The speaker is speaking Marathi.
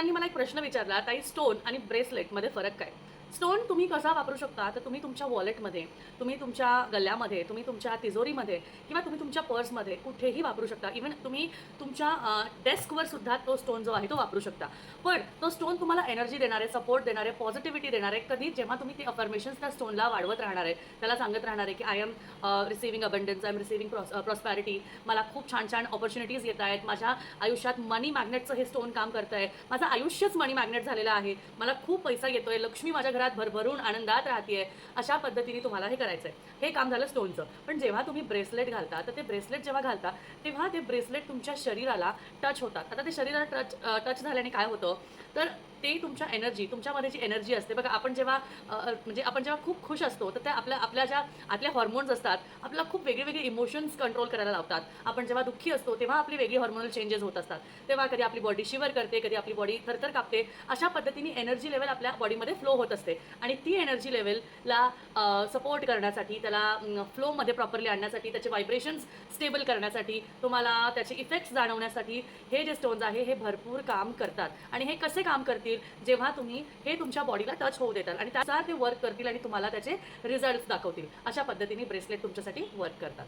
मुलांनी मला एक प्रश्न विचारला ताई स्टोन आणि ब्रेसलेटमध्ये फरक काय? स्टोन तुम्ही कसा वापरू शकता? तर तुम्ही तुमच्या वॉलेटमध्ये तुम्ही तुमच्या गल्ल्यामध्ये तुम्ही तुमच्या तिजोरीमध्ये किंवा तुम्ही तुमच्या पर्समध्ये कुठेही वापरू शकता. इवन तुम्ही तुमच्या डेस्कवर सुद्धा तो स्टोन जो आहे तो वापरू शकता. पण तो स्टोन तुम्हाला एनर्जी देणारे सपोर्ट देणारे पॉझिटिव्हिटी देणारे कधी जेव्हा तुम्ही ते अफर्मेशन्स त्या स्टोनला वाढवत राहणार आहे त्याला सांगत राहणार आहे की I am receiving abundance I am receiving prosperity मला खूप छान छान ऑपॉर्च्युनिटीज येत आहेत. माझ्या आयुष्यात मनी मॅग्नेटचं हे स्टोन काम करत आहे माझं आयुष्यच मनी मॅग्नेट झालेलं आहे. मला खूप पैसा येतोय. लक्ष्मी माझ्या घरात भरभरून आनंदात राहते अशा पद्धतीने तुम्हाला हे करायचं आहे हे काम झालं स्टोनचं पण जेव्हा तुम्ही ब्रेसलेट घालता तर ते ब्रेसलेट जेव्हा घालता तेव्हा ते ब्रेसलेट तुमच्या शरीराला टच होतात. आता ते शरीराला टच टच झाल्याने काय होतं? तर ते तुमच्या एनर्जी तुमच्यामध्ये जी एनर्जी असते बघा आपण जेव्हा म्हणजे आपण जेव्हा खूप खुश असतो तर त्या आपल्या आपल्या ज्या आपल्या हॉर्मोन्स असतात आपल्याला खूप वेगळे वेगळे इमोशन्स कंट्रोल करायला लावतात. आपण जेव्हा दुःखी असतो तेव्हा आपली वेगळी हॉर्मोनल चेंजेस होत असतात. तेव्हा कधी आपली बॉडी शिवर करते कधी आपली बॉडी थरथर कापते अशा पद्धतीने एनर्जी लेवल आपल्या बॉडीमध्ये फ्लो होत असते. आणि ती एनर्जी लेवलला सपोर्ट करण्यासाठी त्याला फ्लोमध्ये प्रॉपरली आणण्यासाठी त्याचे व्हायब्रेशन्स स्टेबल करण्यासाठी तुम्हाला त्याचे इफेक्ट्स जाणवण्यासाठी हे जे स्टोन्स आहे हे भरपूर काम करतात. आणि हे कसे काम करतील? जेव्हा तुम्ही हे तुमच्या बॉडीला टच होऊ देताल. आणि त्याचा ते वर्क करतील आणि तुम्हाला त्याचे रिझल्ट दाखवतील. अशा पद्धतीने ब्रेसलेट तुमच्यासाठी वर्क करतात.